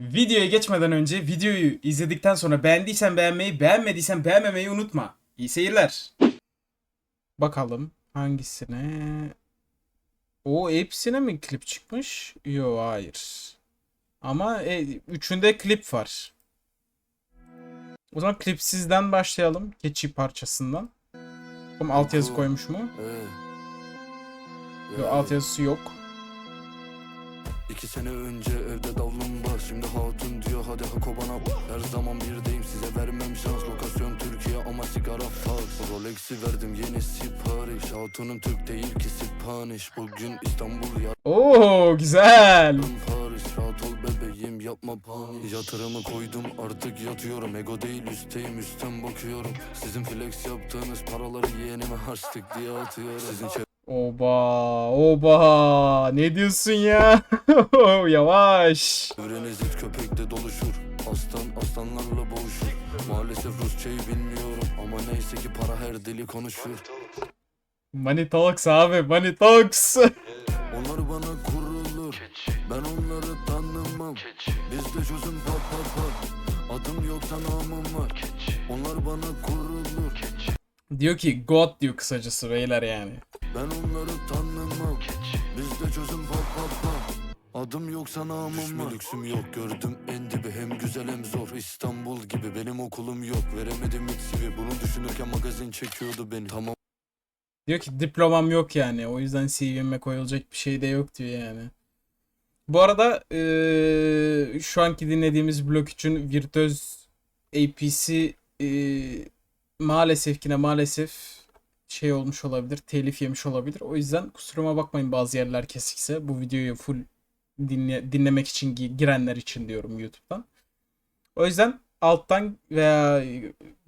Videoya geçmeden önce videoyu izledikten sonra beğendiysen beğenmeyi, beğenmediysen beğenmemeyi unutma. İyi seyirler. Bakalım hangisine? O hepsine mi klip çıkmış? Yok hayır. Ama e, üçünde klip var. O zaman klipsizden başlayalım. Keçi parçasından. Oğlum altyazı koymuş mu? Yok altyazısı yok. İki sene önce evde var Şimdi hatun diyor hadi hako bana Her zaman birdeyim size vermem şans. Lokasyon Türkiye ama sigara faz Rolex'i verdim yeni sipariş. Hatunum Türk değil ki Spanish. Bugün İstanbul yarın Oo güzel. Paris. Rahat ol bebeğim yapma panik Yatırımı koydum artık yatıyorum. Ego değil üstteyim üstten bakıyorum. Sizin flex yaptığınız paraları yeğenime harçlık diye atıyorum. Sizin Oba, oba. Ne diyorsun ya? Yavaş. Çevreniz it köpekle doluşur Aslan aslanlarla boğuşur Maalesef Rusçayı bilmiyorum Ama neyse ki para her dili konuşur Money talks abi, money talks. Onlar bana kurulur Ben onları tanımam Bizde çözüm pat pat pat Adım yok namım var Onlar bana kurulur diyor ki God diyor kısacası beyler yani. Ben onları tanımam. Bizde çözüm pat pat pat Adım yoksa namım var. lüksüm yok. Gördüm en dibi. Hem güzel hem zor. İstanbul gibi. Benim okulum yok. Veremedim hiç CV Bunu düşünürken magazin çekiyordu beni. Tamam. Diyor ki diplomam yok yani. O yüzden CV'me koyulacak bir şey de yok diyor yani. Bu arada eee, şu anki dinlediğimiz blok için virtüöz AP'si eee, maalesef ki maalesef şey olmuş olabilir. Telif yemiş olabilir. O yüzden kusuruma bakmayın bazı yerler kesikse. Bu videoyu full dinle, dinlemek için gi- girenler için diyorum YouTube'dan. O yüzden alttan veya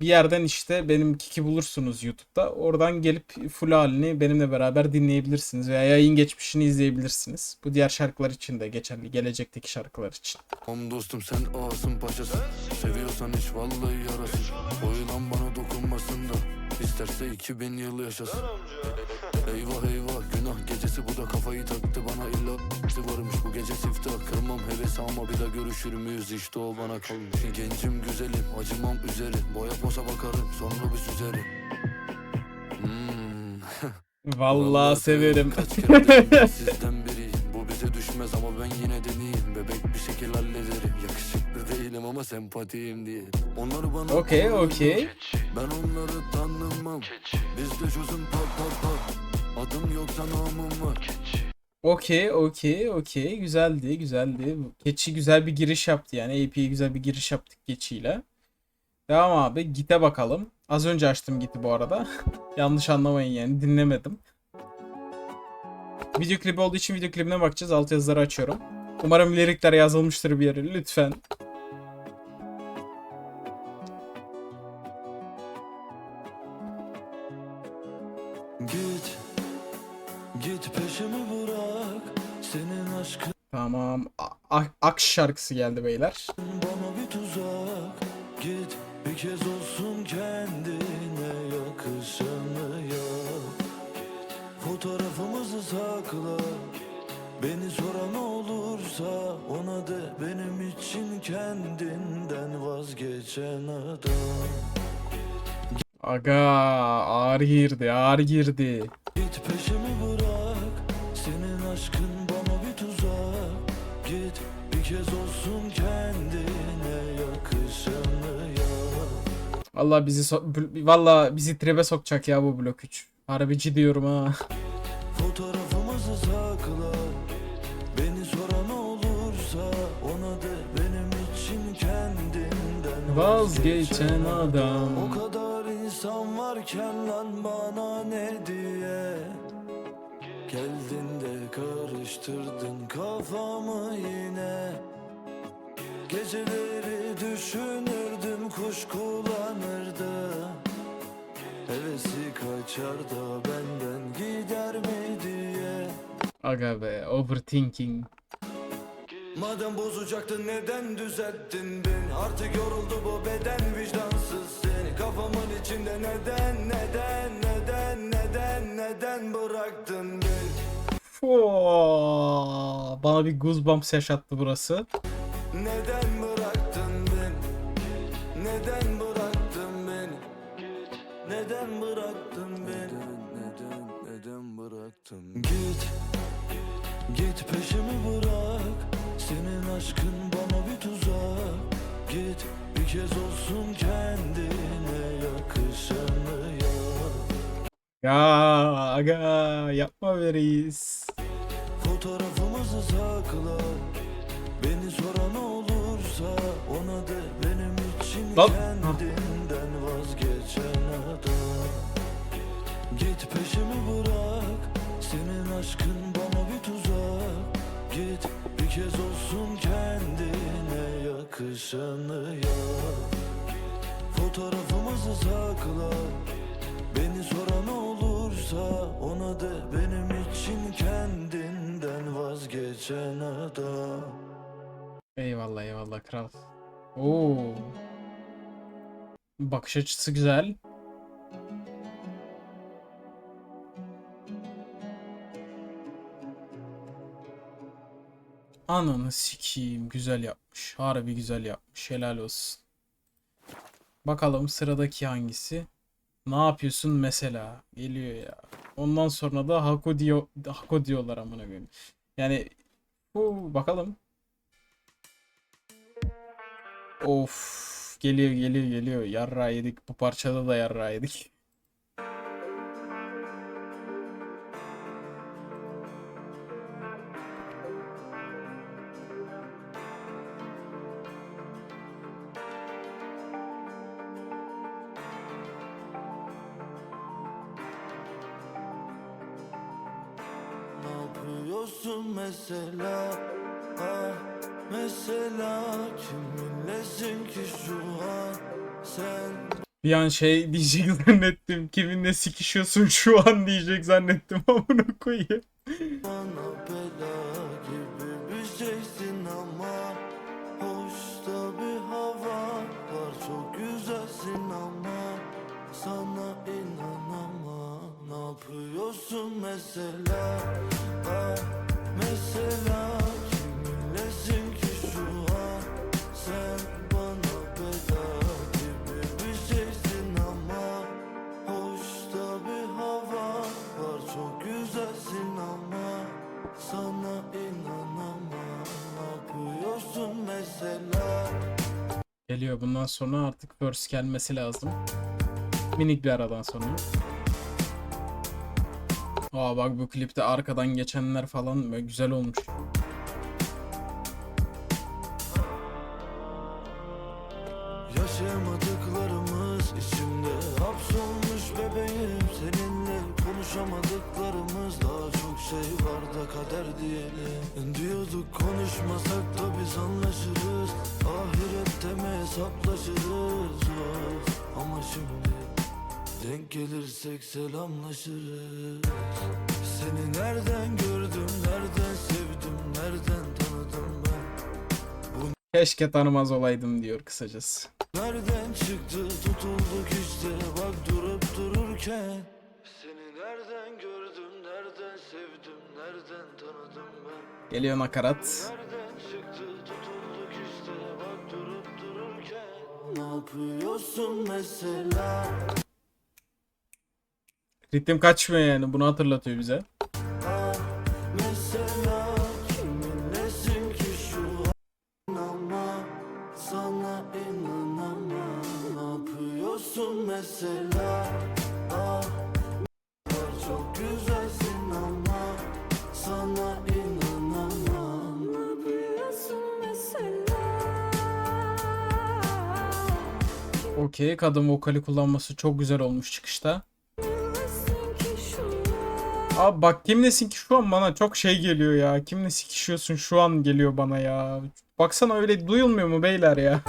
bir yerden işte benim kiki bulursunuz YouTube'da. Oradan gelip full halini benimle beraber dinleyebilirsiniz veya yayın geçmişini izleyebilirsiniz. Bu diğer şarkılar için de geçerli. Gelecekteki şarkılar için. Tamam dostum sen ağasın paşası Seviyorsan hiç vallahi yarasın O yılan bana İsterse 2000 yıl yaşasın. Eyvah eyvah günah gecesi bu da kafayı taktı bana. İlla varmış bu gece siftah. Kırmam heves ama bir daha görüşür müyüz? İşte o bana kalmış. Gencim güzelim acımam üzeri. Boya posa bakarım sonra bir süzerim. Hmm. Vallahi severim. Düşmez ama ben yine deneyeyim Bebek bir şekil hallederim Yakışıklı değilim ama sempatiyim diye Onlar bana Okey, okey. Ben onları tanımam Bizde çözüm pat pat pat Adım yoksa namım var Okey, okey, okey. Güzeldi, güzeldi. Keçi güzel bir giriş yaptı yani. AP'ye güzel bir giriş yaptık Keçi'yle. Devam abi. Git'e bakalım. Az önce açtım Git'i bu arada. Yanlış anlamayın yani. Dinlemedim. Video klibi olduğu için video klibine bakacağız. Alt yazıları açıyorum. Umarım lirikler yazılmıştır bir yere. Lütfen. Git Git peşimi bırak Senin aşkın Tamam. A- A- Akş şarkısı geldi beyler. bana bir tuzak Git bir kez olsun kendine yakışanı Fotoğrafımızı sakla Beni soran olursa ona de benim için kendinden vazgeçen adam Aga ağır girdi, ağır girdi. Git peşimi bırak Senin aşkın bana bir tuzak Git bir kez olsun kendine yakışanı yap Vallahi bizi so- vallahi bizi tribe sokacak ya bu blok 3. Harbici diyorum ha. Fotoğrafımızı sakla Beni soran olursa Ona de benim için kendinden Vazgeçen adam. O kadar insan varken lan bana ne diye? Geldin de karıştırdın kafamı yine. Geceleri düşünürdüm kuş kullanırdı Hevesi kaçar da benden gider mi Aga be overthinking. Madem bozacaktın neden düzelttin beni Artık yoruldu bu beden vicdansız seni Kafamın içinde neden neden neden neden neden bıraktın beni bana bir goosebumps yaşattı burası. Neden Ya aga yapma be reis. Fotoğrafımızı sakla. Beni soran olursa ona de benim için Lan. kendinden vazgeçen adam. Git peşimi bırak Senin aşkın bana bir tuzak. Git bir kez olsun kendine yakışanı yap Fotoğrafımızı sakla. Beni soran olursa ona de benim için kendinden vazgeçen adam Eyvallah eyvallah kral. Oo. Bakış açısı güzel. Ananı sikeyim. Güzel yapmış. Harbi güzel yapmış. Helal olsun. Bakalım sıradaki hangisi? Ne yapıyorsun mesela? Geliyor ya. Ondan sonra da Hako diyor Hako diyorlar amına koyayım. Yani bu bakalım. Of geliyor geliyor geliyor. Yarra yedik. Bu parçada da yarra yedik. Yapıyorsun mesela ah mesela kiminlesin ki şu an sen Bir an şey diyecek zannettim. Kiminle sikişiyorsun şu an diyecek zannettim. Amına koyayım. Bana bela gibi bir şeysin ama Hoşta bir hava var çok güzelsin ama Sana inanamam ne yapıyorsun mesela yapıyorsun mesela Geliyor bundan sonra artık verse gelmesi lazım. Minik bir aradan sonra. Aa bak bu klipte arkadan geçenler falan böyle güzel olmuş. Yaşayamadıklarımız içimde hapsolmuş bebeğim Seninle konuşamadıklarımız daha çok şey var da kader diyelim Diyorduk konuşmasak da biz anlaşırız. Ahirette mi hesaplaşırız. Oh. Ama şimdi denk gelirsek selamlaşırız. Seni nereden gördüm, nereden sevdim, nereden tanıdım ben? Keşke tanımaz olaydım diyor kısacası. Nereden çıktı? Tutulduk işte. Bak durup dururken. Seni nereden gördüm, nereden sevdim, nereden tanıdım ben? Geliyor nakarat. Yapıyorsun mesela Ritim kaçmıyor yani bunu hatırlatıyor bize. Okey kadın vokali kullanması çok güzel olmuş çıkışta. Abi bak kimlesin ki şu an bana çok şey geliyor ya. Kimle sikişiyorsun şu an geliyor bana ya. Baksana öyle duyulmuyor mu beyler ya?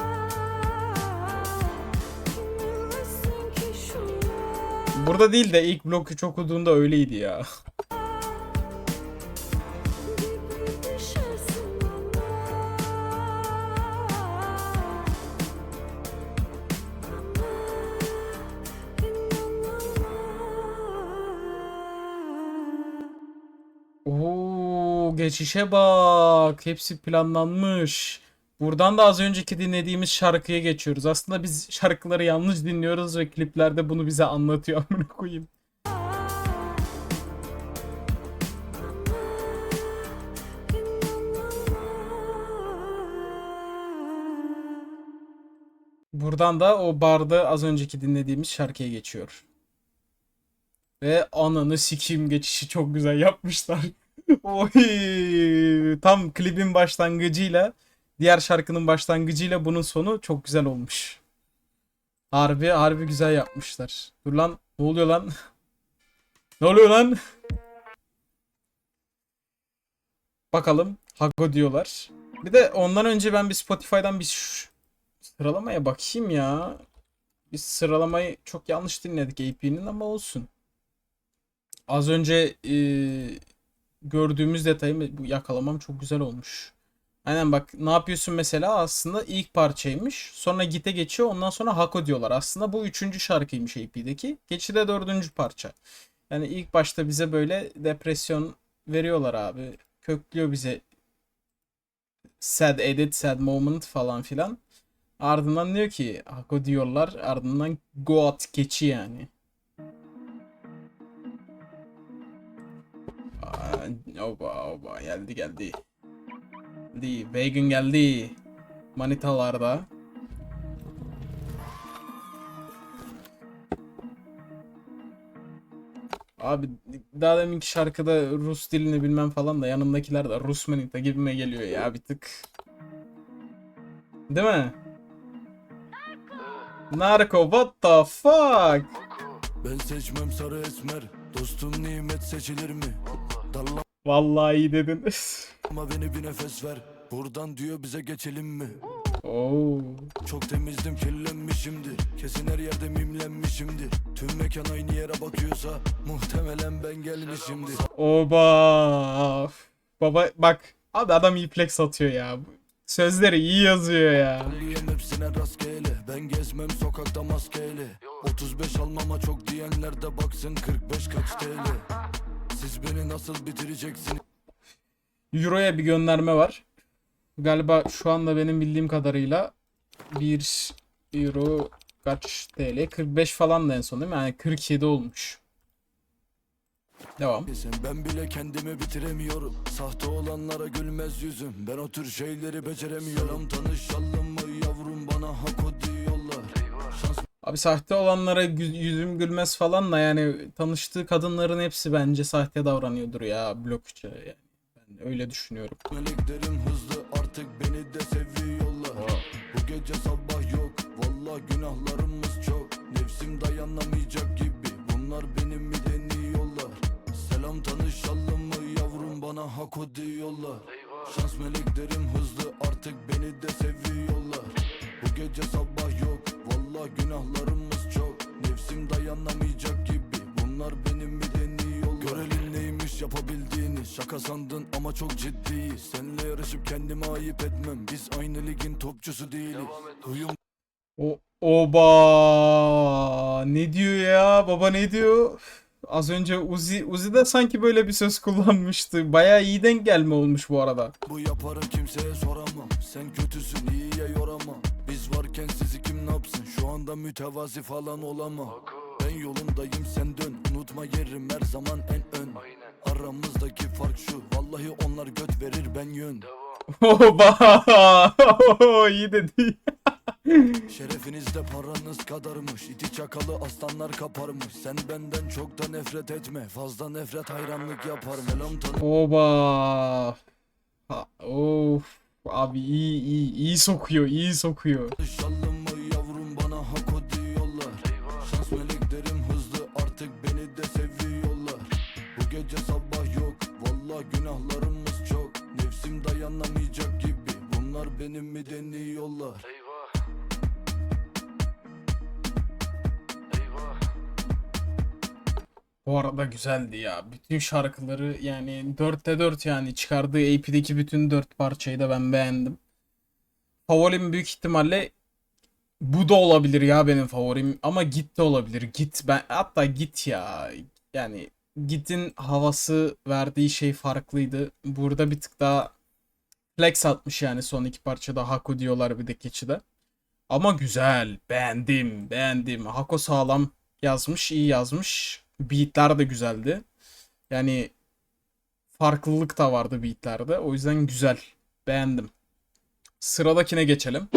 Burada değil de ilk bloku çok okuduğunda öyleydi ya. Geçişe bak. Hepsi planlanmış. Buradan da az önceki dinlediğimiz şarkıya geçiyoruz. Aslında biz şarkıları yanlış dinliyoruz ve kliplerde bunu bize anlatıyor amına koyayım. Buradan da o barda az önceki dinlediğimiz şarkıya geçiyor. Ve ananı sikeyim geçişi çok güzel yapmışlar. Oy, tam klibin başlangıcıyla diğer şarkının başlangıcıyla bunun sonu çok güzel olmuş. Harbi harbi güzel yapmışlar. Dur lan ne oluyor lan? ne oluyor lan? Bakalım Hago diyorlar. Bir de ondan önce ben bir Spotify'dan bir sıralamaya bakayım ya. Biz sıralamayı çok yanlış dinledik AP'nin ama olsun. Az önce e, gördüğümüz detayı bu yakalamam çok güzel olmuş. Aynen bak ne yapıyorsun mesela aslında ilk parçaymış. Sonra Git'e geçiyor ondan sonra Hako diyorlar. Aslında bu üçüncü şarkıymış AP'deki. Geçi de dördüncü parça. Yani ilk başta bize böyle depresyon veriyorlar abi. Köklüyor bize sad edit, sad moment falan filan. Ardından diyor ki Hako diyorlar. Ardından go at geçi yani. Oba oba geldi geldi. Geldi. Vegan geldi. Manitalarda. Abi daha deminki şarkıda Rus dilini bilmem falan da yanımdakiler de Rus manita gibime geliyor ya bir tık. Değil mi? Narko what the fuck? Ben seçmem sarı esmer Dostum nimet seçilir mi? Vallahi iyi dedin. beni bir nefes ver Buradan diyor bize geçelim mi? Oo. Çok temizdim kirlenmişimdir Kesin her yerde mimlenmişimdir Tüm mekan aynı yere bakıyorsa Muhtemelen ben gelmişimdir Oba. Baba bak abi adam iyi flex atıyor ya. Sözleri iyi yazıyor ya. Liyem hepsine rastgele Ben gezmem sokakta maskeyle 35 almama çok diyenler de baksın 45 kaç TL Siz beni nasıl bitireceksiniz? Euro'ya bir gönderme var. Galiba şu anda benim bildiğim kadarıyla 1 Euro kaç TL? 45 falan da en son değil mi? Yani 47 olmuş. Devam. Ben bile kendimi bitiremiyorum Sahte olanlara gülmez yüzüm Ben o tür şeyleri beceremiyorum Tanışalım mı yavrum bana Şans Abi sahte olanlara yüzüm gülmez falan da yani tanıştığı kadınların hepsi bence sahte davranıyordur ya blokça yani. Ben öyle düşünüyorum. meleklerim hızlı artık beni de seviyorlar. Bu gece sabah yok Valla günahlarımız çok. Nefsim dayanamayacak gibi Bunlar benim mi deniyorlar? Selam tanışalım mı yavrum bana hako diyorlar. Şans meleklerim hızlı artık beni de seviyorlar. Bu gece sabah Valla günahlarımız çok. Nefsim dayanamayacak gibi. Bunlar benim mi deniyorlar Görelim neymiş yapabildiğini. Şaka sandın ama çok ciddiyiz. Seninle yarışıp kendime ayıp etmem. Biz aynı ligin topçusu değiliz. Uyum O Oba! Ne diyor ya? Baba ne diyor? Az önce Uzi Uzi de sanki böyle bir söz kullanmıştı. Bayağı iyi denk gelme olmuş bu arada. Bu yaparım kimseye soramam. Sen kötüsün iyiye yoramam anda mütevazi falan olamam Ben yolundayım sen dön Unutma yerim her zaman en ön Aramızdaki fark şu Vallahi onlar göt verir ben yön Oba iyi dedi. Şerefinizde paranız kadarmış İti çakalı aslanlar kaparmış Sen benden çok da nefret etme Fazla nefret hayranlık yapar Selam tanı Oba. Ha, of. Abi iyi iyi iyi sokuyor iyi sokuyor. Tanışalım Bunlar benim mi deniyorlar Bu arada güzeldi ya. Bütün şarkıları yani 4'te 4 yani çıkardığı AP'deki bütün 4 parçayı da ben beğendim. Favorim büyük ihtimalle bu da olabilir ya benim favorim ama Git de olabilir. Git ben hatta Git ya. Yani Git'in havası verdiği şey farklıydı. Burada bir tık daha Flex atmış yani son iki parçada Haku diyorlar bir de keçide. Ama güzel. Beğendim. Beğendim. Hako sağlam yazmış. iyi yazmış. Beatler de güzeldi. Yani farklılık da vardı beatlerde. O yüzden güzel. Beğendim. Sıradakine geçelim.